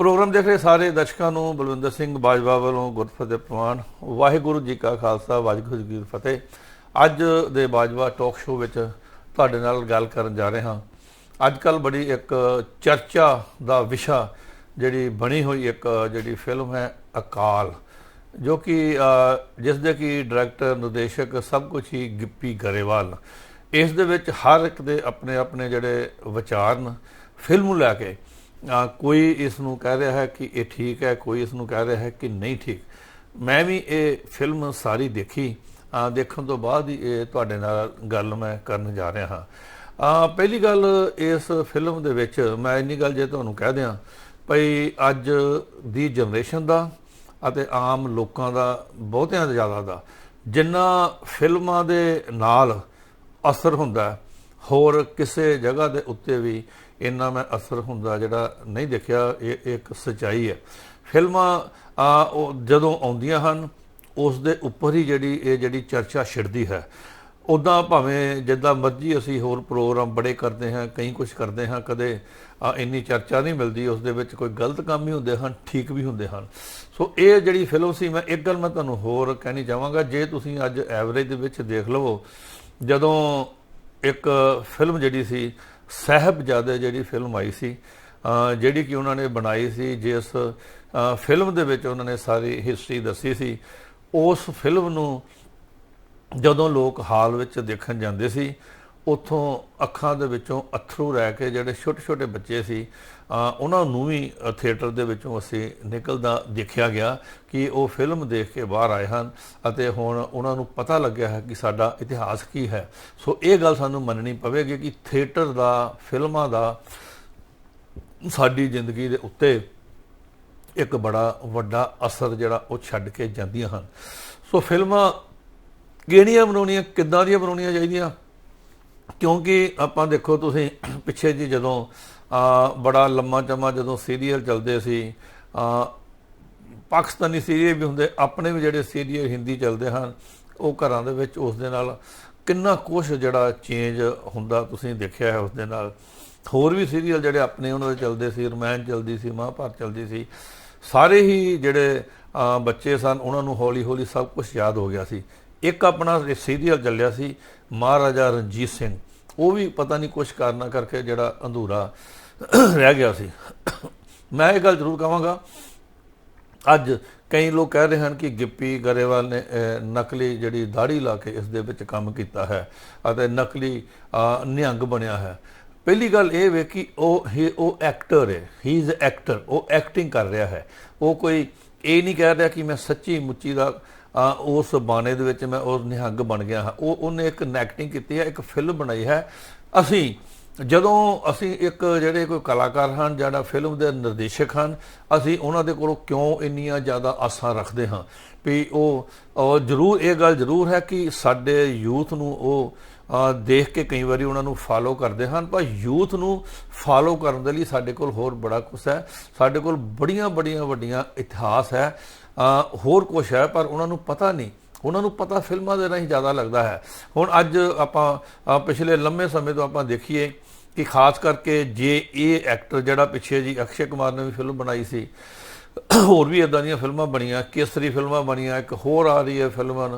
Programme ਦੇਖ ਰਹੇ ਸਾਰੇ ਦਰਸ਼ਕਾਂ ਨੂੰ, ਬਲਵਿੰਦਰ ਸਿੰਘ ਬਾਜਵਾ ਵੱਲੋਂ ਗੁਰਫਤਿਹ ਪ੍ਰਵਾਨ ਵਾਹਿਗੁਰੂ ਜੀ ਕਾ ਖਾਲਸਾ, ਵਾਹਿਗੁਰੂ ਜੀ ਕੀ ਫਤਿਹ। ਅੱਜ ਦੇ ਬਾਜਵਾ ਟਾਕ ਸ਼ੋਅ ਵਿੱਚ ਤੁਹਾਡੇ ਨਾਲ ਗੱਲ ਕਰਨ ਜਾ ਰਹੇ ਹਾਂ। ਅੱਜ ਕੱਲ ਬੜੀ ਇੱਕ ਚਰਚਾ ਦਾ ਵਿਸ਼ਾ ਜਿਹੜੀ ਬਣੀ ਹੋਈ ਇੱਕ ਜਿਹੜੀ ਫਿਲਮ ਹੈ, ਅਕਾਲ, ਜੋ ਕਿ ਜਿਸ ਦੇ ਕਿ ਡਾਇਰੈਕਟਰ ਨਿਰਦੇਸ਼ਕ ਸਭ ਕੁਝ ਹੀ ਗਿੱਪੀ ਗਰੇਵਾਲ। ਇਸ ਦੇ ਵਿੱਚ ਹਰ ਇੱਕ ਦੇ ਆਪਣੇ ਆਪਣੇ ਜਿਹੜੇ ਵਿਚਾਰ ਨੇ ਫਿਲਮ ਨੂੰ ਲੈ ਕੇ। ਕੋਈ ਇਸ ਨੂੰ ਕਹਿ ਰਿਹਾ ਹੈ ਕਿ ਇਹ ਠੀਕ ਹੈ ਕੋਈ ਇਸ ਨੂੰ ਕਹਿ ਰਿਹਾ ਹੈ ਕਿ ਨਹੀਂ ਠੀਕ। ਮੈਂ ਵੀ ਇਹ ਫਿਲਮ ਸਾਰੀ ਦੇਖੀ। ਦੇਖਣ ਤੋਂ ਬਾਅਦ ਹੀ ਇਹ ਤੁਹਾਡੇ ਨਾਲ ਗੱਲ ਮੈਂ ਕਰਨ ਜਾ ਰਿਹਾ ਹਾਂ। ਅ, ਪਹਿਲੀ ਗੱਲ ਇਸ ਫਿਲਮ ਦੇ ਵਿੱਚ ਮੈਂ ਇੰਨੀ ਗੱਲ ਜੇ ਤੁਹਾਨੂੰ ਕਹਿ ਦਿਆਂ ਭਈ ਅੱਜ ਦੀ ਜਨਰੇਸ਼ਨ ਦਾ ਅਤੇ ਆਮ ਲੋਕਾਂ ਦਾ ਬਹੁਤਿਆਂ ਦਾ ਜ਼ਿਆਦਾ ਦਾ ਜਿੰਨਾ ਫਿਲਮਾਂ ਦੇ ਨਾਲ ਅਸਰ ਹੁੰਦਾ ਹੋਰ ਕਿਸੇ ਜਗ੍ਹਾ ਦੇ ਉੱਤੇ ਵੀ ਇੰਨਾ ਮੈਂ ਅਸਰ ਹੁੰਦਾ ਜਿਹੜਾ ਨਹੀਂ ਦੇਖਿਆ ਇਹ ਇੱਕ ਸਚਾਈ ਹੈ। ਫਿਲਮਾਂ ਆ, ਉਹ ਜਦੋਂ ਆਉਂਦੀਆਂ ਹਨ ਉਸ ਦੇ ਉੱਪਰ ਹੀ ਜਿਹੜੀ ਇਹ ਜਿਹੜੀ ਚਰਚਾ ਛਿੜਦੀ ਹੈ। ਉਦਾਂ ਭਾਵੇਂ ਜਿੱਦਾਂ ਮਰਜ਼ੀ ਅਸੀਂ ਹੋਰ ਪ੍ਰੋਗਰਾਮ ਬੜੇ ਕਰਦੇ ਹਾਂ ਕਈ ਕੁਝ ਕਰਦੇ ਹਾਂ ਕਦੇ ਇੰਨੀ ਚਰਚਾ ਨਹੀਂ ਮਿਲਦੀ ਉਸ ਦੇ ਵਿੱਚ ਕੋਈ ਗਲਤ ਕੰਮ ਵੀ ਹੁੰਦੇ ਹਨ ਠੀਕ ਵੀ ਹੁੰਦੇ ਹਨ। ਸੋ ਇਹ ਜਿਹੜੀ ਫਿਲਮ ਸੀ ਮੈਂ ਇੱਕ ਗੱਲ ਮੈਂ ਤੁਹਾਨੂੰ ਹੋਰ ਕਹਿਣੀ ਚਾਹਾਂਗਾ ਜੇ ਤੁਸੀਂ ਅੱਜ ਐਵਰੇਜ ਦੇ ਵਿੱਚ ਦੇਖ ਲਵੋ ਜਦੋਂ ਇੱਕ ਫਿਲਮ ਜਿਹੜੀ ਸੀ ਸਹਿਬਜ਼ਾਦੇ ਜਿਹੜੀ ਫਿਲਮ ਆਈ ਸੀ ਜਿਹੜੀ ਕਿ ਉਹਨਾਂ ਨੇ ਬਣਾਈ ਸੀ, ਜਿਸ ਫਿਲਮ ਦੇ ਵਿੱਚ ਉਹਨਾਂ ਨੇ ਸਾਰੀ ਹਿਸਟਰੀ ਦੱਸੀ ਸੀ, ਉਸ ਫਿਲਮ ਨੂੰ ਜਦੋਂ ਲੋਕ ਹਾਲ ਵਿੱਚ ਦੇਖਣ ਜਾਂਦੇ ਸੀ ਉੱਥੋਂ ਅੱਖਾਂ ਦੇ ਵਿੱਚੋਂ ਅਥਰੂ ਰਹਿ ਕੇ ਜਿਹੜੇ ਛੋਟੇ ਛੋਟੇ ਬੱਚੇ ਸੀ ਉਹਨਾਂ ਨੂੰ ਵੀ ਥੀਏਟਰ ਦੇ ਵਿੱਚੋਂ ਅਸੀਂ ਨਿਕਲਦਾ ਦੇਖਿਆ ਗਿਆ ਕਿ ਉਹ ਫਿਲਮ ਦੇਖ ਕੇ ਬਾਹਰ ਆਏ ਹਨ ਅਤੇ ਹੁਣ ਉਹਨਾਂ ਨੂੰ ਪਤਾ ਲੱਗਿਆ ਹੈ ਕਿ ਸਾਡਾ ਇਤਿਹਾਸ ਕੀ ਹੈ। ਸੋ ਇਹ ਗੱਲ ਸਾਨੂੰ ਮੰਨਣੀ ਪਵੇਗੀ ਕਿ ਥੀਏਟਰ ਦਾ, ਫਿਲਮਾਂ ਦਾ ਸਾਡੀ ਜ਼ਿੰਦਗੀ ਦੇ ਉੱਤੇ ਇੱਕ ਬੜਾ ਵੱਡਾ ਅਸਰ ਜਿਹੜਾ ਉਹ ਛੱਡ ਕੇ ਜਾਂਦੀਆਂ ਹਨ। ਸੋ ਫਿਲਮਾਂ ਕਿਹੜੀਆਂ ਬਣਾਉਣੀਆਂ, ਕਿੱਦਾਂ ਦੀਆਂ ਬਣਾਉਣੀਆਂ ਚਾਹੀਦੀਆਂ? ਕਿਉਂਕਿ ਆਪਾਂ ਦੇਖੋ ਤੁਸੀਂ ਪਿੱਛੇ ਜੀ ਜਦੋਂ ਬੜਾ ਲੰਮਾ ਚਮਾ ਜਦੋਂ ਸੀਰੀਅਲ ਚੱਲਦੇ ਸੀ ਪਾਕਿਸਤਾਨੀ ਸੀਰੀਅਲ ਵੀ ਹੁੰਦੇ, ਆਪਣੇ ਵੀ ਜਿਹੜੇ ਸੀਰੀਅਲ ਹਿੰਦੀ ਚੱਲਦੇ ਹਨ, ਉਹ ਘਰਾਂ ਦੇ ਵਿੱਚ ਉਸ ਦੇ ਨਾਲ ਕਿੰਨਾ ਕੁਝ ਜਿਹੜਾ ਚੇਂਜ ਹੁੰਦਾ ਤੁਸੀਂ ਦੇਖਿਆ ਹੈ ਉਸ ਦੇ ਨਾਲ। ਹੋਰ ਵੀ ਸੀਰੀਅਲ ਜਿਹੜੇ ਆਪਣੇ ਉਹਨਾਂ ਦੇ ਚੱਲਦੇ ਸੀ, ਰਮਾਇਣ ਚੱਲਦੀ ਸੀ, ਮਹਾਭਾਰਤ ਚੱਲਦੀ ਸੀ, ਸਾਰੇ ਹੀ ਜਿਹੜੇ ਬੱਚੇ ਸਨ, ਉਹਨਾਂ ਨੂੰ ਹੌਲੀ ਹੌਲੀ ਸਭ ਕੁਝ ਯਾਦ ਹੋ ਗਿਆ ਸੀ। ਇੱਕ ਆਪਣਾ ਸੀਰੀਅਲ ਚੱਲਿਆ ਸੀ, ਮਹਾਰਾਜਾ ਰਣਜੀਤ ਸਿੰਘ। ਉਹ ਵੀ ਪਤਾ ਨਹੀਂ ਕੁਝ ਕਾਰਨਾ ਕਰਕੇ ਜਿਹੜਾ ਅੰਧੂਰਾ ਰਹਿ ਗਿਆ ਸੀ। ਮੈਂ ਇਹ ਗੱਲ ਜ਼ਰੂਰ ਕਹਾਂਗਾ, ਅੱਜ ਕਈ ਲੋਕ ਕਹਿ ਰਹੇ ਹਨ ਕਿ ਗਿੱਪੀ ਗਰੇਵਾਲ ਨੇ ਨਕਲੀ ਜਿਹੜੀ ਦਾੜੀ ਲਾ ਕੇ ਇਸ ਦੇ ਵਿੱਚ ਕੰਮ ਕੀਤਾ ਹੈ ਅਤੇ ਨਕਲੀ ਨਿਹੰਗ ਬਣਿਆ ਹੈ। ਪਹਿਲੀ ਗੱਲ ਇਹ ਵੇ ਕਿ ਉਹ, ਹੀ, ਉਹ ਐਕਟਰ ਹੈ ਹੀ ਇਜ਼ ਐਕਟਰ ਉਹ ਐਕਟਿੰਗ ਕਰ ਰਿਹਾ ਹੈ। ਉਹ ਕੋਈ ਇਹ ਨਹੀਂ ਕਹਿ ਰਿਹਾ ਕਿ ਮੈਂ ਸੱਚੀ ਮੁੱਚੀ ਦਾ ਉਸ ਬਾਣੇ ਦੇ ਵਿੱਚ ਮੈਂ ਉਹ ਨਿਹੰਗ ਬਣ ਗਿਆ ਹਾਂ। ਉਹ, ਉਹਨੇ ਇੱਕ ਐਕਟਿੰਗ ਕੀਤੀ ਹੈ, ਇੱਕ ਫਿਲਮ ਬਣਾਈ ਹੈ। ਅਸੀਂ ਜਦੋਂ ਅਸੀਂ ਇੱਕ ਜਿਹੜੇ ਕੋਈ ਕਲਾਕਾਰ ਹਨ ਜਿਹੜਾ ਫਿਲਮ ਦੇ ਨਿਰਦੇਸ਼ਕ ਹਨ, ਅਸੀਂ ਉਹਨਾਂ ਦੇ ਕੋਲੋਂ ਕਿਉਂ ਇੰਨੀਆਂ ਜ਼ਿਆਦਾ ਆਸਾਂ ਰੱਖਦੇ ਹਾਂ? ਵੀ ਉਹ ਜ਼ਰੂਰ, ਇਹ ਗੱਲ ਜ਼ਰੂਰ ਹੈ ਕਿ ਸਾਡੇ ਯੂਥ ਨੂੰ ਉਹ ਦੇਖ ਕੇ ਕਈ ਵਾਰੀ ਉਹਨਾਂ ਨੂੰ ਫਾਲੋ ਕਰਦੇ ਹਨ, ਪਰ ਯੂਥ ਨੂੰ ਫਾਲੋ ਕਰਨ ਦੇ ਲਈ ਸਾਡੇ ਕੋਲ ਹੋਰ ਬੜਾ ਕੁਝ ਹੈ। ਸਾਡੇ ਕੋਲ ਬੜੀਆਂ ਬੜੀਆਂ, ਵੱਡੀਆਂ ਇਤਿਹਾਸ ਹੈ। ਹੋਰ ਕੁਝ ਹੈ, ਪਰ ਉਹਨਾਂ ਨੂੰ ਪਤਾ ਨਹੀਂ। ਉਹਨਾਂ ਨੂੰ ਪਤਾ ਫਿਲਮਾਂ ਦੇ ਰਾਹੀਂ ਜ਼ਿਆਦਾ ਲੱਗਦਾ ਹੈ। ਹੁਣ ਅੱਜ ਆਪਾਂ ਪਿਛਲੇ ਲੰਮੇ ਸਮੇਂ ਤੋਂ ਆਪਾਂ ਦੇਖੀਏ ਕਿ ਖਾਸ ਕਰਕੇ ਜੇ ਇਹ ਐਕਟਰ ਜਿਹੜਾ ਪਿੱਛੇ ਜੀ ਅਕਸ਼ੇ ਕੁਮਾਰ ਨੇ ਵੀ ਫਿਲਮ ਬਣਾਈ ਸੀ ਹੋਰ ਵੀ ਇਦਾਂ ਦੀਆਂ ਫਿਲਮਾਂ ਬਣੀਆਂ, ਕੇਸਰੀ ਫਿਲਮਾਂ ਬਣੀਆਂ, ਇੱਕ ਹੋਰ ਆ ਰਹੀ ਹੈ ਫਿਲਮਾਂ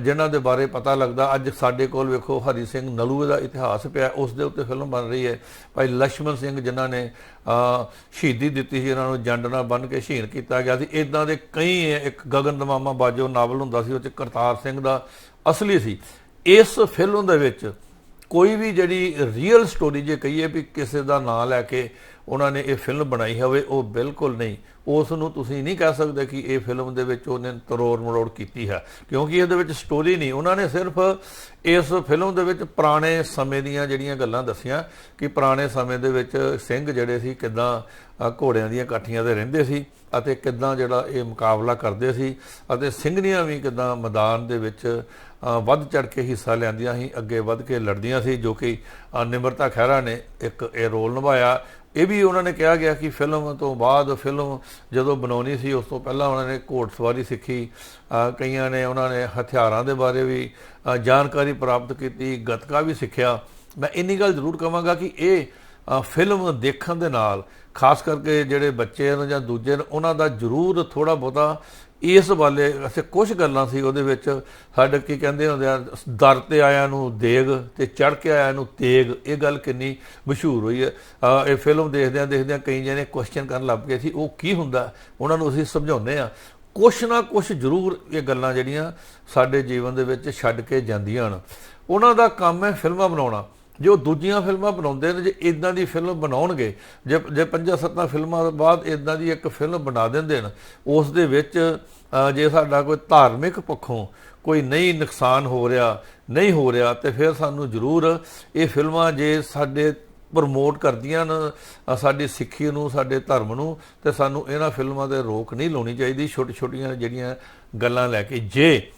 ਜਿਨ੍ਹਾਂ ਦੇ ਬਾਰੇ ਪਤਾ ਲੱਗਦਾ। ਅੱਜ ਸਾਡੇ ਕੋਲ ਵੇਖੋ ਹਰੀ ਸਿੰਘ ਨਲੂਏ ਦਾ ਇਤਿਹਾਸ ਪਿਆ, ਉਸ ਦੇ ਉੱਤੇ ਫਿਲਮ ਬਣ ਰਹੀ ਹੈ। ਭਾਈ ਲక్ష్మణ ਸਿੰਘ ਜਿਨ੍ਹਾਂ ਨੇ ਸ਼ਹੀਦੀ ਦਿੱਤੀ ਸੀ ਇਹਨਾਂ ਨੂੰ ਜੰਡ ਨਾਲ ਬੰਨ ਕੇ ਸ਼ਹੀਦ ਕੀਤਾ ਗਿਆ ਸੀ। ਇਦਾਂ ਦੇ ਕਈ ਹੈ, ਇੱਕ ਗਗਨ ਦਮਾਮਾ ਬਾਜੋ ਨਾਵਲ ਹੁੰਦਾ ਸੀ, ਉਹ ਚ ਕਰਤਾਰ ਸਿੰਘ ਦਾ ਅਸਲੀ ਸੀ। ਇਸ ਫਿਲਮ ਦੇ ਵਿੱਚ ਕੋਈ ਵੀ ਜਿਹੜੀ ਰੀਅਲ ਸਟੋਰੀ ਜੇ ਕਹੀਏ ਵੀ ਕਿਸੇ ਦਾ ਨਾਂ ਲੈ ਕੇ ਉਹਨਾਂ ਨੇ ਇਹ ਫਿਲਮ ਬਣਾਈ ਹੋਵੇ, ਉਹ ਬਿਲਕੁਲ ਨਹੀਂ। ਉਸ ਨੂੰ ਤੁਸੀਂ ਨਹੀਂ ਕਹਿ ਸਕਦੇ ਕਿ ਇਹ ਫਿਲਮ ਦੇ ਵਿੱਚ ਉਹਨੇ ਤਰੋੜ ਮਰੋੜ ਕੀਤੀ ਹੈ, ਕਿਉਂਕਿ ਇਹਦੇ ਵਿੱਚ ਸਟੋਰੀ ਨਹੀਂ। ਉਹਨਾਂ ਨੇ ਸਿਰਫ ਇਸ ਫਿਲਮ ਦੇ ਵਿੱਚ ਪੁਰਾਣੇ ਸਮੇਂ ਦੀਆਂ ਜਿਹੜੀਆਂ ਗੱਲਾਂ ਦੱਸੀਆਂ ਕਿ ਪੁਰਾਣੇ ਸਮੇਂ ਦੇ ਵਿੱਚ ਸਿੰਘ ਜਿਹੜੇ ਸੀ, ਕਿਦਾਂ ਘੋੜਿਆਂ ਦੀਆਂ ਕਾਠੀਆਂ ਤੇ ਰਹਿੰਦੇ ਸੀ ਅਤੇ ਕਿਦਾਂ ਜਿਹੜਾ ਇਹ ਮੁਕਾਬਲਾ ਕਰਦੇ ਸੀ ਅਤੇ ਸਿੰਘਣੀਆਂ ਵੀ ਕਿਦਾਂ ਮੈਦਾਨ ਦੇ ਵਿੱਚ ਵੱਧ ਚੜ ਕੇ ਹਿੱਸਾ ਲੈਂਦੀਆਂ ਸੀ, ਅੱਗੇ ਵੱਧ ਕੇ ਲੜਦੀਆਂ ਸੀ, ਜੋ ਕਿ ਨਿਮਰਤਾ ਖਹਿਰਾ ਨੇ ਇੱਕ ਇਹ ਰੋਲ ਨਿਭਾਇਆ। ਇਹ ਵੀ ਉਹਨਾਂ ਨੇ ਕਿਹਾ ਗਿਆ ਕਿ ਫਿਲਮ ਤੋਂ ਬਾਅਦ ਫਿਲਮ ਜਦੋਂ ਬਣਾਉਣੀ ਸੀ, ਉਸ ਤੋਂ ਪਹਿਲਾਂ ਉਹਨਾਂ ਨੇ ਘੋੜਸਵਾਰੀ ਸਿੱਖੀ। ਕਈਆਂ ਨੇ ਉਹਨਾਂ ਨੇ ਹਥਿਆਰਾਂ ਦੇ ਬਾਰੇ ਵੀ ਜਾਣਕਾਰੀ ਪ੍ਰਾਪਤ ਕੀਤੀ, ਗੱਤਕਾ ਵੀ ਸਿੱਖਿਆ। ਮੈਂ ਇੰਨੀ ਗੱਲ ਜ਼ਰੂਰ ਕਹਾਂਗਾ ਕਿ ਇਹ ਫਿਲਮ ਦੇਖਣ ਦੇ ਨਾਲ, ਖਾਸ ਕਰਕੇ ਜਿਹੜੇ ਬੱਚੇ ਨੇ ਜਾਂ ਦੂਜੇ ਨੇ ਉਹਨਾਂ ਦਾ ਜ਼ਰੂਰ ਥੋੜਾ ਬਹੁਤਾ ਇਸ ਵਾਲੇ ਅਸੀਂ ਕੁਝ ਗੱਲਾਂ ਸੀ ਉਹਦੇ ਵਿੱਚ, ਸਾਡੇ ਕੀ ਕਹਿੰਦੇ ਹੁੰਦੇ ਆ, ਦਰ ਤੇ ਆਇਆਂ ਨੂੰ ਦੇਗ ਤੇ ਚੜ ਕੇ ਆਇਆਂ ਨੂੰ ਤੇਗ, ਇਹ ਗੱਲ ਕਿੰਨੀ ਮਸ਼ਹੂਰ ਹੋਈ ਹੈ। ਇਹ ਫਿਲਮ ਦੇਖਦਿਆਂ ਦੇਖਦਿਆਂ ਕਈ ਜਣੇ ਕੁਐਸਚਨ ਕਰਨ ਲੱਗ ਗਏ ਸੀ, ਉਹ ਕੀ ਹੁੰਦਾ? ਉਹਨਾਂ ਨੂੰ ਅਸੀਂ ਸਮਝਾਉਂਦੇ ਆ ਕੁਛ ਨਾ ਕੁਛ ਜ਼ਰੂਰ ਇਹ ਗੱਲਾਂ ਜਿਹੜੀਆਂ ਸਾਡੇ ਜੀਵਨ ਦੇ ਵਿੱਚ ਛੱਡ ਕੇ ਜਾਂਦੀਆਂ ਹਨ। ਉਹਨਾਂ ਦਾ ਕੰਮ ਹੈ ਫਿਲਮਾਂ ਬਣਾਉਣਾ। ਜੋ ਦੂਜੀਆਂ ਫਿਲਮਾਂ ਬਣਾਉਂਦੇ ਨੇ, ਜੇ ਇਦਾਂ ਦੀ ਫਿਲਮ ਬਣਾਉਣਗੇ, ਜੇ ਜੇ ਪੰਜਾਂ ਸੱਤਾਂ ਫਿਲਮਾਂ ਤੋਂ ਬਾਅਦ ਇਦਾਂ ਦੀ ਇੱਕ ਫਿਲਮ ਬਣਾ ਦਿੰਦੇ ਨੇ, ਉਸ ਦੇ ਵਿੱਚ ਜੇ ਸਾਡਾ ਕੋਈ ਧਾਰਮਿਕ ਪੱਖੋਂ ਕੋਈ ਨਹੀਂ ਨੁਕਸਾਨ ਹੋ ਰਿਹਾ, ਨਹੀਂ ਹੋ ਰਿਹਾ, ਤੇ ਫਿਰ ਸਾਨੂੰ ਜ਼ਰੂਰ ਇਹ ਫਿਲਮਾਂ ਜੇ ਸਾਡੇ ਪ੍ਰਮੋਟ ਕਰਦੀਆਂ ਨੇ ਸਾਡੀ ਸਿੱਖੀ ਨੂੰ, ਸਾਡੇ ਧਰਮ ਨੂੰ, ਤੇ ਸਾਨੂੰ ਇਹਨਾਂ ਫਿਲਮਾਂ ਤੇ ਰੋਕ ਨਹੀਂ ਲਾਉਣੀ ਚਾਹੀਦੀ ਛੋਟੀ ਛੋਟੀਆਂ ਜਿਹੜੀਆਂ ਗੱਲਾਂ ਲੈ ਕੇ। ਜੇ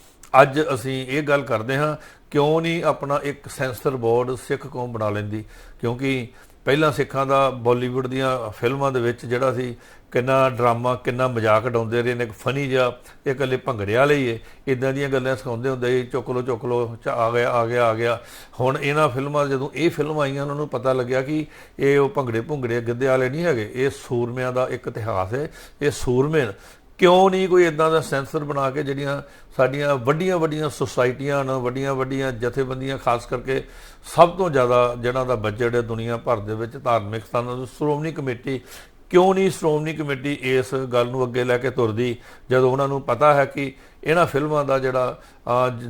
ਅੱਜ ਅਸੀਂ ਇਹ ਗੱਲ ਕਰਦੇ ਹਾਂ, ਕਿਉਂ ਨਹੀਂ ਆਪਣਾ ਇੱਕ ਸੈਂਸਰ ਬੋਰਡ ਸਿੱਖ ਕੌਮ ਬਣਾ ਲੈਂਦੀ? ਕਿਉਂਕਿ ਪਹਿਲਾਂ ਸਿੱਖਾਂ ਦਾ ਬਾਲੀਵੁੱਡ ਦੀਆਂ ਫਿਲਮਾਂ ਦੇ ਵਿੱਚ ਜਿਹੜਾ ਸੀ ਕਿੰਨਾ ਡਰਾਮਾ, ਕਿੰਨਾ ਮਜ਼ਾਕ ਉਡਾਉਂਦੇ ਰਹੇ ਨੇ, ਇੱਕ ਫਨੀ ਜਿਹਾ ਇਹ ਇਕੱਲੇ ਭੰਗੜੇ ਵਾਲੇ ਹੀ ਏ ਇਦਾਂ ਦੀਆਂ ਗੱਲਾਂ ਸਿਖਾਉਂਦੇ ਹੁੰਦੇ ਸੀ, ਚੁੱਕ ਲੋ ਚੁੱਕ ਲੋ ਚ ਆ ਗਿਆ ਆ ਗਿਆ ਆ ਗਿਆ। ਹੁਣ ਇਹਨਾਂ ਫਿਲਮਾਂ, ਜਦੋਂ ਇਹ ਫਿਲਮ ਆਈਆਂ, ਉਹਨਾਂ ਨੂੰ ਪਤਾ ਲੱਗਿਆ ਕਿ ਇਹ ਉਹ ਭੰਗੜੇ ਭੁੰਗੜੇ ਗਿੱਧੇ ਵਾਲੇ ਨਹੀਂ ਹੈਗੇ। ਇਹ ਸੂਰਮਿਆਂ ਦਾ ਇੱਕ ਇਤਿਹਾਸ ਹੈ, ਇਹ ਸੂਰਮੇ ਕਿਉਂ ਨਹੀਂ ਕੋਈ ਇਦਾਂ ਦਾ ਸੈਂਸਰ ਬਣਾ ਕੇ ਜਿਹੜੀਆਂ ਸਾਡੀਆਂ ਵੱਡੀਆਂ ਵੱਡੀਆਂ ਸੁਸਾਇਟੀਆਂ ਨੇ ਵੱਡੀਆਂ ਵੱਡੀਆਂ ਜਥੇਬੰਦੀਆਂ, ਖਾਸ ਕਰਕੇ ਸਭ ਤੋਂ ਜ਼ਿਆਦਾ ਜਿਹਨਾਂ ਦਾ ਬਜਟ ਹੈ ਦੁਨੀਆ ਭਰ ਦੇ ਵਿੱਚ ਧਾਰਮਿਕ ਸਥਾਨਾਂ ਦੀ ਸ਼੍ਰੋਮਣੀ ਕਮੇਟੀ ਕਿਉਂ ਨਹੀਂ ਸ਼੍ਰੋਮਣੀ ਕਮੇਟੀ ਇਸ ਗੱਲ ਨੂੰ ਅੱਗੇ ਲੈ ਕੇ ਤੁਰਦੀ, ਜਦੋਂ ਉਹਨਾਂ ਨੂੰ ਪਤਾ ਹੈ ਕਿ ਇਹਨਾਂ ਫਿਲਮਾਂ ਦਾ ਜਿਹੜਾ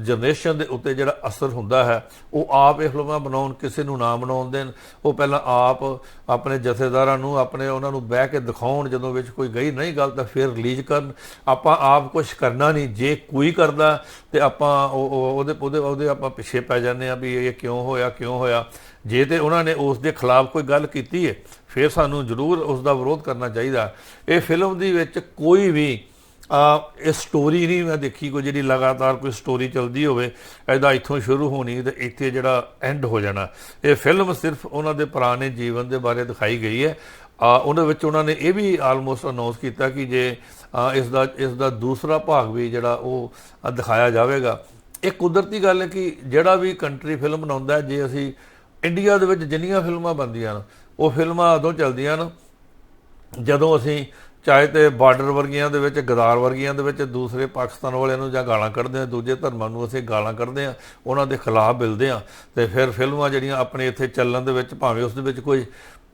ਜਨਰੇਸ਼ਨ ਦੇ ਉੱਤੇ ਜਿਹੜਾ ਅਸਰ ਹੁੰਦਾ ਹੈ, ਉਹ ਆਪ ਇਹ ਫਿਲਮਾਂ ਬਣਾਉਣ, ਕਿਸੇ ਨੂੰ ਨਾ ਬਣਾਉਣ ਦੇਣ, ਉਹ ਪਹਿਲਾਂ ਆਪ ਆਪਣੇ ਜਥੇਦਾਰਾਂ ਨੂੰ, ਆਪਣੇ ਉਹਨਾਂ ਨੂੰ ਬਹਿ ਕੇ ਦਿਖਾਉਣ, ਜਦੋਂ ਵਿੱਚ ਕੋਈ ਗਈ ਨਹੀਂ ਗੱਲ ਤਾਂ ਫਿਰ ਰਿਲੀਜ਼ ਕਰਨ। ਆਪਾਂ ਆਪ ਕੁਝ ਕਰਨਾ ਨਹੀਂ, ਜੇ ਕੋਈ ਕਰਦਾ ਤੇ ਆਪਾਂ ਉਹ- ਉਹਦੇ ਉਹਦੇ ਉਹਦੇ ਆਪਾਂ ਪਿੱਛੇ ਪੈ ਜਾਂਦੇ ਆ ਵੀ ਇਹ ਕਿਉਂ ਹੋਇਆ ਕਿਉਂ ਹੋਇਆ। ਜੇ ਤੇ ਉਹਨਾਂ ਨੇ ਉਸ ਦੇ ਖਿਲਾਫ ਕੋਈ ਗੱਲ ਕੀਤੀ ਹੈ ਫਿਰ ਸਾਨੂੰ ਜ਼ਰੂਰ ਉਸ ਦਾ ਵਿਰੋਧ ਕਰਨਾ ਚਾਹੀਦਾ। ਇਹ ਫਿਲਮ ਦੀ ਵਿੱਚ ਕੋਈ ਵੀ ਆ ਇਹ ਸਟੋਰੀ ਨਹੀਂ ਮੈਂ ਦੇਖੀ ਕੋਈ ਜਿਹੜੀ ਲਗਾਤਾਰ ਕੋਈ ਸਟੋਰੀ ਚੱਲਦੀ ਹੋਵੇ ਐਦਾ ਇੱਥੋਂ ਸ਼ੁਰੂ ਹੋਣੀ ਤੇ ਇੱਥੇ ਜਿਹੜਾ ਐਂਡ ਹੋ ਜਾਣਾ। ਇਹ ਫਿਲਮ ਸਿਰਫ ਉਹਨਾਂ ਦੇ ਪੁਰਾਣੇ ਜੀਵਨ ਦੇ ਬਾਰੇ ਦਿਖਾਈ ਗਈ ਹੈ। ਆ ਉਹਨਾਂ ਵਿੱਚ ਉਹਨਾਂ ਨੇ ਇਹ ਵੀ ਆਲਮੋਸਟ ਅਨਾਉਂਸ ਕੀਤਾ ਕਿ ਜੇ ਆ, ਇਸ ਦਾ ਇਸ ਦਾ ਦੂਸਰਾ ਭਾਗ ਵੀ ਜਿਹੜਾ ਉਹ ਦਿਖਾਇਆ ਜਾਵੇਗਾ। ਇਹ ਕੁਦਰਤੀ ਗੱਲ ਹੈ ਕਿ ਜਿਹੜਾ ਵੀ ਕੰਟਰੀ ਫਿਲਮ ਬਣਾਉਂਦਾ ਜੇ ਅਸੀਂ ਇੰਡੀਆ ਦੇ ਵਿੱਚ ਜਿੰਨੀਆਂ ਫਿਲਮਾਂ ਬਣਦੀਆਂ ਨੇ ਉਹ ਫਿਲਮਾਂ ਉਦੋਂ ਚੱਲਦੀਆਂ ਹਨ ਜਦੋਂ ਅਸੀਂ ਚਾਹੇ ਤੇ ਬਾਰਡਰ ਵਰਗੀਆਂ ਦੇ ਵਿੱਚ, ਗਦਾਰ ਵਰਗੀਆਂ ਦੇ ਵਿੱਚ, ਦੂਸਰੇ ਪਾਕਿਸਤਾਨ ਵਾਲਿਆਂ ਨੂੰ ਜਾਂ ਗਾਲਾਂ ਕੱਢਦੇ ਆ ਦੂਜੇ ਧਰਮਾਂ ਨੂੰ ਅਸੀਂ ਗਾਲਾਂ ਕੱਢਦੇ ਆ ਉਹਨਾਂ ਦੇ ਖਿਲਾਫ ਮਿਲਦੇ ਆ ਤੇ ਫਿਰ ਫਿਲਮਾਂ ਜਿਹੜੀਆਂ ਆਪਣੇ ਇੱਥੇ ਚੱਲਣ ਦੇ ਵਿੱਚ, ਭਾਵੇਂ ਉਸ ਦੇ ਵਿੱਚ ਕੋਈ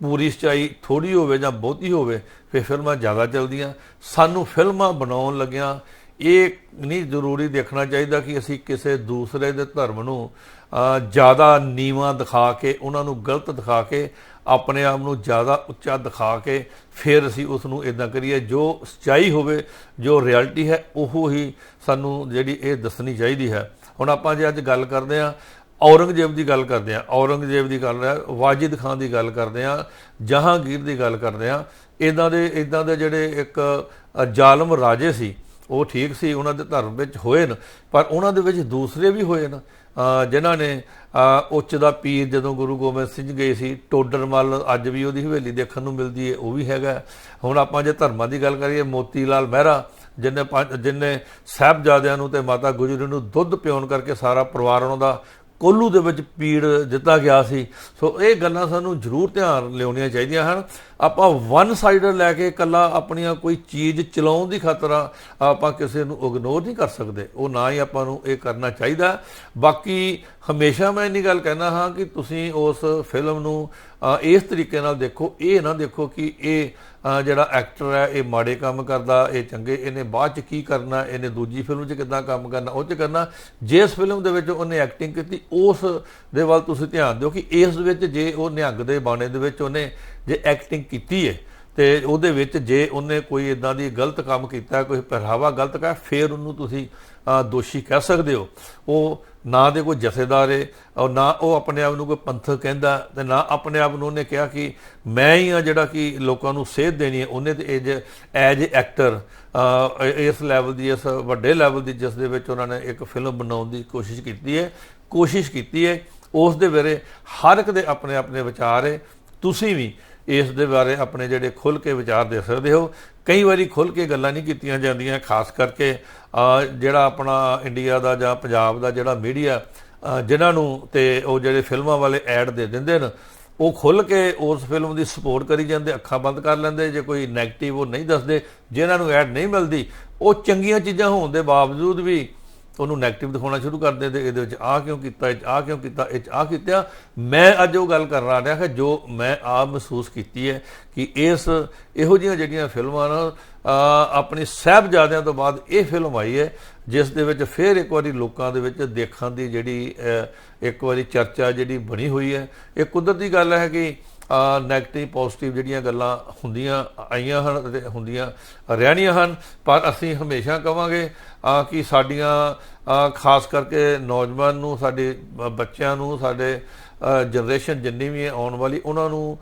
ਪੂਰੀ ਸਚਾਈ ਥੋੜੀ ਹੋਵੇ ਜਾਂ ਬਹੁਤੀ ਹੋਵੇ, ਫਿਰ ਫਿਲਮਾਂ ਜ਼ਿਆਦਾ ਚੱਲਦੀਆਂ। ਸਾਨੂੰ ਫਿਲਮਾਂ ਬਣਾਉਣ ਲੱਗਿਆਂ ਇਹ ਨਹੀਂ ਜ਼ਰੂਰੀ ਦੇਖਣਾ ਚਾਹੀਦਾ ਕਿ ਅਸੀਂ ਕਿਸੇ ਦੂਸਰੇ ਦੇ ਧਰਮ ਨੂੰ ਜ਼ਿਆਦਾ ਨੀਵਾਂ ਦਿਖਾ ਕੇ, ਉਹਨਾਂ ਨੂੰ ਗਲਤ ਦਿਖਾ ਕੇ, ਆਪਣੇ ਆਪ ਨੂੰ ਜ਼ਿਆਦਾ ਉੱਚਾ ਦਿਖਾ ਕੇ ਫਿਰ ਅਸੀਂ ਉਸ ਨੂੰ ਇਦਾਂ ਕਰੀਏ, ਜੋ ਸਚਾਈ ਹੋਵੇ, ਜੋ ਰਿਐਲਿਟੀ ਹੈ, ਉਹ ਹੀ ਸਾਨੂੰ ਜਿਹੜੀ ਇਹ ਦੱਸਣੀ ਚਾਹੀਦੀ ਹੈ। ਹੁਣ ਆਪਾਂ ਜੇ ਅੱਜ ਗੱਲ ਕਰਦੇ ਹਾਂ, ਔਰੰਗਜ਼ੇਬ ਦੀ ਗੱਲ ਕਰਦੇ ਹਾਂ, ਔਰੰਗਜ਼ੇਬ ਦੀ ਗੱਲ ਹੈ, ਵਾਜਿਦ ਖਾਨ ਦੀ ਗੱਲ ਕਰਦੇ ਹਾਂ, ਜਹਾਂਗੀਰ ਦੀ ਗੱਲ ਕਰਦੇ ਹਾਂ ਇਦਾਂ ਦੇ ਇਦਾਂ ਦੇ ਜਿਹੜੇ ਇੱਕ ਜ਼ਾਲਮ ਰਾਜੇ ਸੀ ਉਹ ਠੀਕ ਸੀ, ਉਹਨਾਂ ਦੇ ਧਰਮ ਵਿੱਚ ਹੋਏ ਨੇ, ਪਰ ਉਹਨਾਂ ਦੇ ਵਿੱਚ ਦੂਸਰੇ ਵੀ ਹੋਏ ਨੇ। ਜਿਨ੍ਹਾਂ ਨੇ ਉੱਚ ਦਾ ਪੀਰ ਜਦੋਂ ਗੁਰੂ ਗੋਬਿੰਦ ਸਿੰਘ ਗਏ ਸੀ ਟੋਡਰਮਲ ਅੱਜ ਵੀ ਉਹਦੀ ਹਵੇਲੀ ਦੇਖਣ ਨੂੰ ਮਿਲਦੀ ਹੈ ਉਹ ਵੀ ਹੈਗਾ। ਹੁਣ ਆਪਾਂ ਜੇ ਧਰਮਾਂ ਦੀ ਗੱਲ ਕਰੀਏ ਮੋਤੀ ਲਾਲ ਮਹਿਰਾ, ਜਿਨੇ ਜਿਨੇ ਸਾਹਿਬਜ਼ਾਦਿਆਂ ਨੂੰ ਤੇ ਮਾਤਾ ਗੁਜਰੀ ਨੂੰ ਦੁੱਧ ਪਿਉਣ ਕਰਕੇ ਸਾਰਾ ਪਰਿਵਾਰ ਉਹਨਾਂ ਦਾ ਕੋਲੂ ਦੇ ਵਿੱਚ ਪੀੜ ਦਿੱਤਾ ਗਿਆ ਸੀ। ਸੋ ਇਹ ਗੱਲਾਂ ਸਾਨੂੰ ਜ਼ਰੂਰ ਧਿਆਨ ਲਿਆਉਣੀਆਂ ਚਾਹੀਦੀਆਂ ਹਨ। ਆਪਾਂ ਵਨ ਸਾਈਡਰ ਲੈ ਕੇ ਇਕੱਲਾ ਆਪਣੀਆਂ ਕੋਈ ਚੀਜ਼ ਚਲਾਉਣ ਦੀ ਖਾਤਰ ਆਪਾਂ ਕਿਸੇ ਨੂੰ ਇਗਨੋਰ ਨਹੀਂ ਕਰ ਸਕਦੇ। ਉਹ ਨਾ ਹੀ ਆਪਾਂ ਨੂੰ ਇਹ ਕਰਨਾ ਚਾਹੀਦਾ। ਬਾਕੀ ਹਮੇਸ਼ਾ ਮੈਂ ਇੰਨੀ ਗੱਲ ਕਹਿਣਾ ਹਾਂ ਕਿ ਤੁਸੀਂ ਉਸ ਫਿਲਮ ਨੂੰ ਇਸ ਤਰੀਕੇ ਨਾਲ ਦੇਖੋ। ਇਹ ਨਾ ਦੇਖੋ ਕਿ ਇਹ ਜਿਹੜਾ ਐਕਟਰ ਹੈ, ਇਹ ਮਾੜੇ ਕੰਮ ਕਰਦਾ, ਇਹ ਚੰਗੇ, ਇਹਨੇ ਬਾਅਦ ਚ ਕੀ ਕਰਨਾ, ਇਹਨੇ ਦੂਜੀ ਫਿਲਮ 'ਚ ਕਿੱਦਾਂ ਕੰਮ ਕਰਨਾ, ਉਹ 'ਚ ਕਰਨਾ। ਜਿਸ ਫਿਲਮ ਦੇ ਵਿੱਚ ਉਹਨੇ ਐਕਟਿੰਗ ਕੀਤੀ, ਉਸ ਦੇ ਵੱਲ ਤੁਸੀਂ ਧਿਆਨ ਦਿਓ ਕਿ ਇਸ ਵਿੱਚ ਜੇ ਉਹ ਨਿਹੰਗ ਦੇ ਬਾਣੇ ਦੇ ਵਿੱਚ ਉਹਨੇ ਜੇ ਐਕਟਿੰਗ ਕੀਤੀ ਹੈ ਤੇ ਉਹਦੇ ਵਿੱਚ ਜੇ ਉਹਨੇ ਕੋਈ ਇਦਾਂ ਦੀ ਗਲਤ ਕੰਮ ਕੀਤਾ, ਕੋਈ ਪਹਿਰਾਵਾ ਗਲਤ ਕਰ ਫਿਰ ਉਹਨੂੰ ਤੁਸੀਂ ਦੋਸ਼ੀ ਕਹਿ ਸਕਦੇ ਹੋ। ਉਹ ਨਾ ਦੇ ਕੋਈ ਜਥੇਦਾਰ ਹੈ ਔਰ ਨਾ ਉਹ ਆਪਣੇ ਆਪ ਨੂੰ ਕੋਈ ਪੰਥਕ ਕਹਿੰਦਾ, ਤੇ ਨਾ ਆਪਣੇ ਆਪ ਨੂੰ ਉਹਨੇ ਕਿਹਾ ਕਿ ਮੈਂ ਹੀ ਆ ਜਿਹੜਾ ਕਿ ਲੋਕਾਂ ਨੂੰ ਸੇਧ ਦੇਣੀ ਹੈ ਉਹਨੇ ਤੇ ਐਜ ਐਜ ਐਕਟਰ ਇਸ ਲੈਵਲ ਦੀ, ਇਸ ਵੱਡੇ ਲੈਵਲ ਦੀ, ਜਿਸ ਦੇ ਵਿੱਚ ਉਹਨਾਂ ਨੇ ਇੱਕ ਫਿਲਮ ਬਣਾਉਣ ਦੀ ਕੋਸ਼ਿਸ਼ ਕੀਤੀ ਹੈ ਕੋਸ਼ਿਸ਼ ਕੀਤੀ ਹੈ ਉਸ ਦੇ ਬਾਰੇ ਹਰ ਇੱਕ ਦੇ ਆਪਣੇ ਆਪਣੇ ਵਿਚਾਰ ਹੈ ਤੁਸੀਂ ਵੀ ਇਸ ਦੇ ਬਾਰੇ ਆਪਣੇ ਜਿਹੜੇ ਖੁੱਲ ਕੇ ਵਿਚਾਰ ਦੇ ਸਕਦੇ ਹੋ। ਕਈ ਵਾਰੀ ਖੁੱਲ ਕੇ ਗੱਲਾਂ ਨਹੀਂ ਕੀਤੀਆਂ ਜਾਂਦੀਆਂ, ਖਾਸ ਕਰਕੇ ਜਿਹੜਾ ਆਪਣਾ ਇੰਡੀਆ ਦਾ ਜਾਂ ਪੰਜਾਬ ਦਾ ਜਿਹੜਾ ਮੀਡੀਆ ਜਿਨ੍ਹਾਂ ਨੂੰ ਤੇ ਉਹ ਜਿਹੜੇ ਫਿਲਮਾਂ ਵਾਲੇ ਐਡ ਦੇ ਦਿੰਦੇ ਨੇ, ਉਹ ਖੁੱਲ ਕੇ ਉਸ ਫਿਲਮ ਦੀ ਸਪੋਰਟ ਕਰੀ ਜਾਂਦੇ, ਅੱਖਾਂ ਬੰਦ ਕਰ ਲੈਂਦੇ, ਜੇ ਕੋਈ 네ਗੇਟਿਵ ਉਹ ਨਹੀਂ ਦੱਸਦੇ, ਜਿਨ੍ਹਾਂ ਨੂੰ ਐਡ ਨਹੀਂ ਮਿਲਦੀ, ਉਹ ਚੰਗੀਆਂ ਚੀਜ਼ਾਂ ਹੋਣ ਦੇ ਬਾਵਜੂਦ ਵੀ ਉਹਨੂੰ 네ਗੇਟਿਵ ਦਿਖਾਉਣਾ ਸ਼ੁਰੂ ਕਰ ਦਿੰਦੇ ਇਹਦੇ ਵਿੱਚ ਆਹ ਕਿਉਂ ਕੀਤਾ, ਇਹ 'ਚ ਆਹ ਕਿਉਂ ਕੀਤਾ, ਇਹ 'ਚ ਆਹ ਕੀਤਾ। ਮੈਂ ਅੱਜ ਉਹ ਗੱਲ ਕਰ ਰਿਹਾ ਕਿ ਜੋ ਮੈਂ ਆਪ ਮਹਿਸੂਸ ਕੀਤੀ ਹੈ ਕਿ ਇਸ ਇਹੋ ਜਿਹੀਆਂ ਜਿਹੜੀਆਂ ਫਿਲਮਾਂ ਨਾ ਆਪਣੀ ਸਾਹਿਬਜ਼ਾਦਿਆਂ ਤੋਂ ਬਾਅਦ ਇਹ ਫਿਲਮ ਆਈ ਹੈ, ਜਿਸ ਦੇ ਵਿੱਚ ਫਿਰ ਇੱਕ ਵਾਰੀ ਲੋਕਾਂ ਦੇ ਵਿੱਚ ਦੇਖਣ ਦੀ ਜਿਹੜੀ ਇੱਕ ਵਾਰੀ ਚਰਚਾ ਜਿਹੜੀ ਬਣੀ ਹੋਈ ਹੈ। ਇਹ ਕੁਦਰਤੀ ਗੱਲ ਹੈ ਕਿ ਨੈਗੇਟਿਵ ਪੋਜ਼ਿਟਿਵ ਜਿਹੜੀਆਂ ਗੱਲਾਂ ਹੁੰਦੀਆਂ, ਆਈਆਂ ਹਨ ਅਤੇ ਹੁੰਦੀਆਂ ਰਹਿਣੀਆਂ ਹਨ, ਪਰ ਅਸੀਂ ਹਮੇਸ਼ਾ ਕਵਾਂਗੇ ਕਿ ਸਾਡੀਆਂ ਖਾਸ ਕਰਕੇ ਨੌਜਵਾਨ ਨੂੰ, ਸਾਡੇ ਬੱਚਿਆਂ ਨੂੰ, ਸਾਡੇ ਜਨਰੇਸ਼ਨ ਜਿੰਨੀ ਵੀ ਹੈ ਆਉਣ ਵਾਲੀ, ਉਹਨਾਂ ਨੂੰ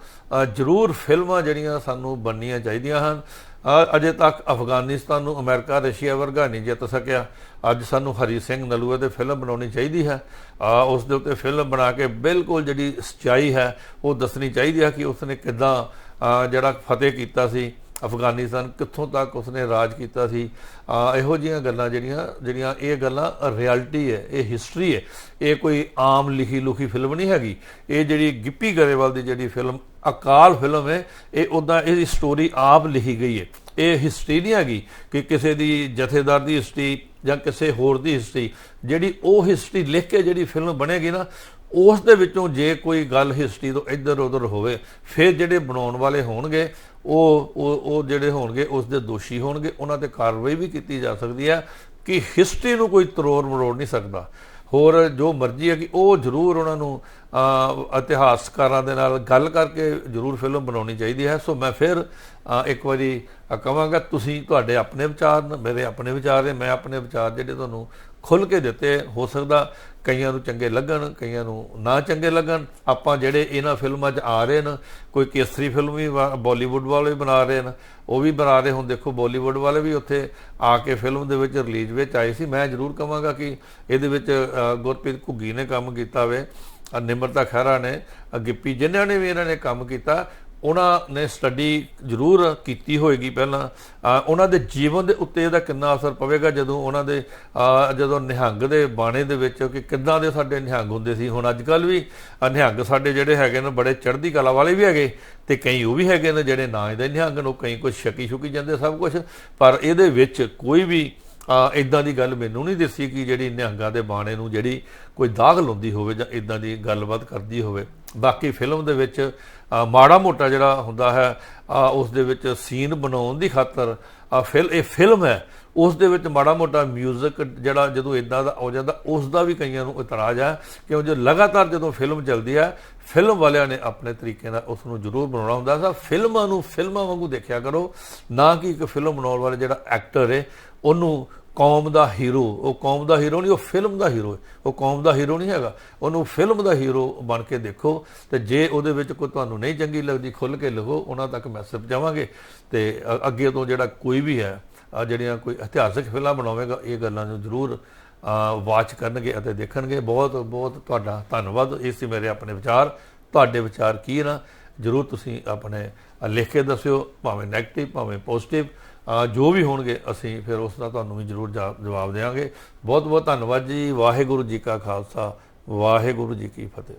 ਜ਼ਰੂਰ ਫਿਲਮਾਂ ਜਿਹੜੀਆਂ ਸਾਨੂੰ ਬਣਨੀਆਂ ਚਾਹੀਦੀਆਂ ਹਨ। ਅਜੇ ਤੱਕ ਅਫਗਾਨਿਸਤਾਨ ਨੂੰ ਅਮਰੀਕਾ, ਰਸ਼ੀਆ ਵਰਗਾ ਨਹੀਂ ਜਿੱਤ ਸਕਿਆ। ਅੱਜ ਸਾਨੂੰ ਹਰੀ ਸਿੰਘ ਨਲੂਏ ਤੇ ਫਿਲਮ ਬਣਾਉਣੀ ਚਾਹੀਦੀ ਹੈ। ਉਸ ਦੇ ਉੱਤੇ ਫਿਲਮ ਬਣਾ ਕੇ ਬਿਲਕੁਲ ਜਿਹੜੀ ਸਚਾਈ ਹੈ, ਉਹ ਦੱਸਣੀ ਚਾਹੀਦੀ ਹੈ ਕਿ ਉਸਨੇ ਕਿਦਾਂ ਜਿਹੜਾ ਫਤਿਹ ਕੀਤਾ ਸੀ। ਅਫਗਾਨਿਸਤਾਨ ਕਿੱਥੋਂ ਤੱਕ ਉਸਨੇ ਰਾਜ ਕੀਤਾ ਸੀ ਇਹੋ ਜਿਹੀਆਂ ਗੱਲਾਂ ਜਿਹੜੀਆਂ ਜਿਹੜੀਆਂ ਇਹ ਗੱਲਾਂ ਰਿਐਲਿਟੀ ਹੈ, ਇਹ ਹਿਸਟਰੀ ਹੈ। ਇਹ ਕੋਈ ਆਮ ਲਿਖੀ ਲੁਖੀ ਫਿਲਮ ਨਹੀਂ ਹੈਗੀ। ਇਹ ਜਿਹੜੀ ਗਿੱਪੀ ਗਰੇਵਾਲ ਦੀ ਜਿਹੜੀ ਫਿਲਮ, ਅਕਾਲ ਫਿਲਮ ਹੈ, ਇਹ ਉਦਾਂ ਇਹਦੀ ਸਟੋਰੀ ਆਪ ਲਿਖੀ ਗਈ ਹੈ। ਇਹ ਹਿਸਟਰੀ ਨਹੀਂ ਹੈਗੀ ਕਿ ਕਿਸੇ ਦੀ ਜਥੇਦਾਰ ਦੀ ਹਿਸਟਰੀ ਜਾਂ ਕਿਸੇ ਹੋਰ ਦੀ ਹਿਸਟਰੀ ਜਿਹੜੀ ਉਹ ਹਿਸਟਰੀ ਲਿਖ ਕੇ ਜਿਹੜੀ ਫਿਲਮ ਬਣੇਗੀ ਨਾ, ਉਸ ਦੇ ਵਿੱਚੋਂ ਜੇ ਕੋਈ ਗੱਲ ਹਿਸਟਰੀ ਤੋਂ ਇੱਧਰ ਉੱਧਰ ਹੋਵੇ, ਫਿਰ ਜਿਹੜੇ ਬਣਾਉਣ ਵਾਲੇ ਹੋਣਗੇ ਉਹ ਉਹ ਉਹ ਜਿਹੜੇ ਹੋਣਗੇ, ਉਸ ਦੇ ਦੋਸ਼ੀ ਹੋਣਗੇ। ਉਹਨਾਂ ਤੇ ਕਾਰਵਾਈ ਵੀ ਕੀਤੀ ਜਾ ਸਕਦੀ ਹੈ ਕਿ ਹਿਸਟਰੀ ਨੂੰ ਕੋਈ ਤਰੋੜ ਮਰੋੜ ਨਹੀਂ ਸਕਦਾ। ਹੋਰ ਜੋ ਮਰਜ਼ੀ ਹੈ ਕਿ ਉਹ ਜ਼ਰੂਰ ਉਹਨਾਂ ਨੂੰ ਇਤਿਹਾਸਕਾਰਾਂ ਦੇ ਨਾਲ ਗੱਲ ਕਰਕੇ ਜ਼ਰੂਰ ਫਿਲਮ ਬਣਾਉਣੀ ਚਾਹੀਦੀ ਹੈ। ਸੋ ਮੈਂ ਫਿਰ ਇੱਕ ਵਾਰੀ ਕਹਾਂਗਾ, ਤੁਸੀਂ ਤੁਹਾਡੇ ਆਪਣੇ ਵਿਚਾਰ ਨੇ ਮੇਰੇ ਆਪਣੇ ਵਿਚਾਰ ਨੇ, ਮੈਂ ਆਪਣੇ ਵਿਚਾਰ ਜਿਹੜੇ ਤੁਹਾਨੂੰ ਖੁੱਲ ਕੇ ਦਿੱਤੇ, ਹੋ ਸਕਦਾ ਕਈਆਂ ਨੂੰ ਚੰਗੇ ਲੱਗਣ, ਕਈਆਂ ਨੂੰ ਨਾ ਚੰਗੇ ਲੱਗਣ। ਆਪਾਂ ਜਿਹੜੇ ਇਹਨਾਂ ਫਿਲਮਾਂ 'ਚ ਆ ਰਹੇ ਨੇ, ਕੋਈ ਕੇਸਰੀ ਫਿਲਮ ਵੀ ਬਾਲੀਵੁੱਡ ਵਾਲੇ ਵੀ ਬਣਾ ਰਹੇ ਨੇ, ਉਹ ਵੀ ਬਣਾ ਰਹੇ। ਹੁਣ ਦੇਖੋ ਬਾਲੀਵੁੱਡ ਵਾਲੇ ਵੀ ਉੱਥੇ ਆ ਕੇ ਫਿਲਮ ਦੇ ਵਿੱਚ ਰਿਲੀਜ਼ ਵਿੱਚ ਆਏ ਸੀ। ਮੈਂ ਜ਼ਰੂਰ ਕਹਾਂਗਾ ਕਿ ਇਹਦੇ ਵਿੱਚ ਗੁਰਪ੍ਰੀਤ ਘੁੱਗੀ ਨੇ ਕੰਮ ਕੀਤਾ ਵੇ ਨਿਮਰਤਾ ਖਹਿਰਾ ਨੇ ਗਿੱਪੀ ਜਿਨ੍ਹਾਂ ਨੇ ਵੀ ਇਹਨਾਂ ਨੇ ਕੰਮ ਕੀਤਾ। ਉਹਨਾਂ ਨੇ ਸਟੱਡੀ ਜ਼ਰੂਰ ਕੀਤੀ ਹੋਏਗੀ ਪਹਿਲਾਂ। ਉਹਨਾਂ ਦੇ ਜੀਵਨ ਦੇ ਉੱਤੇ ਇਹਦਾ ਕਿੰਨਾ ਅਸਰ ਪਵੇਗਾ ਜਦੋਂ ਉਹਨਾਂ ਦੇ ਜਦੋਂ ਨਿਹੰਗ ਦੇ ਬਾਣੇ ਦੇ ਵਿੱਚ ਕਿ ਕਿੱਦਾਂ ਦੇ ਸਾਡੇ ਨਿਹੰਗ ਹੁੰਦੇ ਸੀ। ਹੁਣ ਅੱਜ ਕੱਲ ਵੀ ਨਿਹੰਗ ਸਾਡੇ ਜਿਹੜੇ ਹੈਗੇ ਨੇ, ਬੜੇ ਚੜ੍ਹਦੀ ਕਲਾ ਵਾਲੇ ਵੀ ਹੈਗੇ ਤੇ ਕਈ ਉਹ ਵੀ ਹੈਗੇ ਨੇ ਜਿਹੜੇ ਨਾ ਇਹਦੇ ਨਿਹੰਗ ਨੇ ਉਹ ਕਈ ਕੁਝ ਸ਼ੱਕੀ ਸ਼ੁਕੀ ਜਾਂਦੇ ਸਭ ਕੁਝ ਪਰ ਇਹਦੇ ਵਿੱਚ ਕੋਈ ਵੀ ਇਦਾਂ ਦੀ ਗੱਲ ਮੈਨੂੰ ਨਹੀਂ ਦੱਸੀ ਕਿ ਜਿਹੜੀ ਨਿਹੰਗਾਂ ਦੇ ਬਾਣੇ ਨੂੰ ਜਿਹੜੀ ਕੋਈ ਦਾਗ ਲਾਉਂਦੀ ਹੋਵੇ ਜਾਂ ਇਦਾਂ ਦੀ ਗੱਲਬਾਤ ਕਰਦੀ ਹੋਵੇ। ਬਾਕੀ ਫਿਲਮ ਦੇ ਵਿੱਚ ਮਾੜਾ ਮੋਟਾ ਜਿਹੜਾ ਹੁੰਦਾ ਹੈ ਉਸ ਦੇ ਵਿੱਚ ਸੀਨ ਬਣਾਉਣ ਦੀ ਖਾਤਰ ਫਿਲ, ਇਹ ਫਿਲਮ ਹੈ ਉਸ ਦੇ ਵਿੱਚ ਮਾੜਾ ਮੋਟਾ 뮤직 ਜਿਹੜਾ ਜਦੋਂ ਇਦਾਂ ਦਾ ਹੋ ਜਾਂਦਾ, ਉਸ ਦਾ ਵੀ ਕਈਆਂ ਨੂੰ ਇਤਰਾਜ਼ ਹੈ ਕਿਉਂ ਜੋ ਲਗਾਤਾਰ ਜਦੋਂ ਫਿਲਮ ਚੱਲਦੀ ਹੈ ਫਿਲਮ ਵਾਲਿਆਂ ਨੇ ਆਪਣੇ ਤਰੀਕੇ ਨਾਲ ਉਸ ਨੂੰ ਜ਼ਰੂਰ ਬਣਾਉਣਾ ਹੁੰਦਾ ਸਾ। ਫਿਲਮਾਂ ਨੂੰ, ਫਿਲਮਾਂ ਵਾਂਗੂ ਦੇਖਿਆ ਕਰੋ, ਨਾ ਕਿ ਇੱਕ ਫਿਲਮ ਬਣਾਉਣ ਵਾਲਾ ਜਿਹੜਾ ਐਕਟਰ ਹੈ ਉਹਨੂੰ ਕੌਮ ਦਾ ਹੀਰੋ ਉਹ ਕੌਮ ਦਾ ਹੀਰੋ ਨਹੀਂ, ਉਹ ਫਿਲਮ ਦਾ ਹੀਰੋ ਹੈ ਉਹ ਕੌਮ ਦਾ ਹੀਰੋ ਨਹੀਂ ਹੈਗਾ, ਉਹਨੂੰ ਫਿਲਮ ਦਾ ਹੀਰੋ ਬਣ ਕੇ ਦੇਖੋ ਤੇ ਜੇ ਉਹਦੇ ਵਿੱਚ ਕੋਈ ਤੁਹਾਨੂੰ ਨਹੀਂ ਚੰਗੀ ਲੱਗਦੀ ਖੁੱਲ ਕੇ ਲਿਖੋ, ਉਹਨਾਂ ਤੱਕ ਮੈਸੇਜ ਪਹੁੰਚਾਵਾਂਗੇ ਤੇ ਅੱਗੇ ਤੋਂ ਜਿਹੜਾ ਕੋਈ ਵੀ ਹੈ ਜਿਹੜੀਆਂ ਕੋਈ ਇਤਿਹਾਸਕ ਫਿਲਮਾਂ ਬਣਾਵੇਗਾ ਇਹ ਗੱਲਾਂ ਨੂੰ ਜ਼ਰੂਰ ਵਾਚ ਕਰਨਗੇ ਅਤੇ ਦੇਖਣਗੇ। ਬਹੁਤ ਬਹੁਤ ਤੁਹਾਡਾ ਧੰਨਵਾਦ। ਇਸ ਸੀ ਮੇਰੇ ਆਪਣੇ ਵਿਚਾਰ। ਤੁਹਾਡੇ ਵਿਚਾਰ ਕੀ ਨਾ? ਜ਼ਰੂਰ ਤੁਸੀਂ ਆਪਣੇ ਅ, ਲਿਖ ਕੇ ਦੱਸਿਓ ਭਾਵੇਂ 네ਗੇਟਿਵ ਭਾਵੇਂ ਪੋਜ਼ਿਟਿਵ ਜੋ ਵੀ ਹੋਣਗੇ ਅਸੀਂ ਫਿਰ ਉਸ ਦਾ ਤੁਹਾਨੂੰ ਵੀ ਜ਼ਰੂਰ ਜਵਾਬ ਦੇਵਾਂਗੇ। ਬਹੁਤ ਬਹੁਤ ਧੰਨਵਾਦ ਜੀ। ਵਾਹਿਗੁਰੂ ਜੀ ਕਾ ਖਾਲਸਾ। ਵਾਹਿਗੁਰੂ ਜੀ ਕੀ ਫਤਿਹ।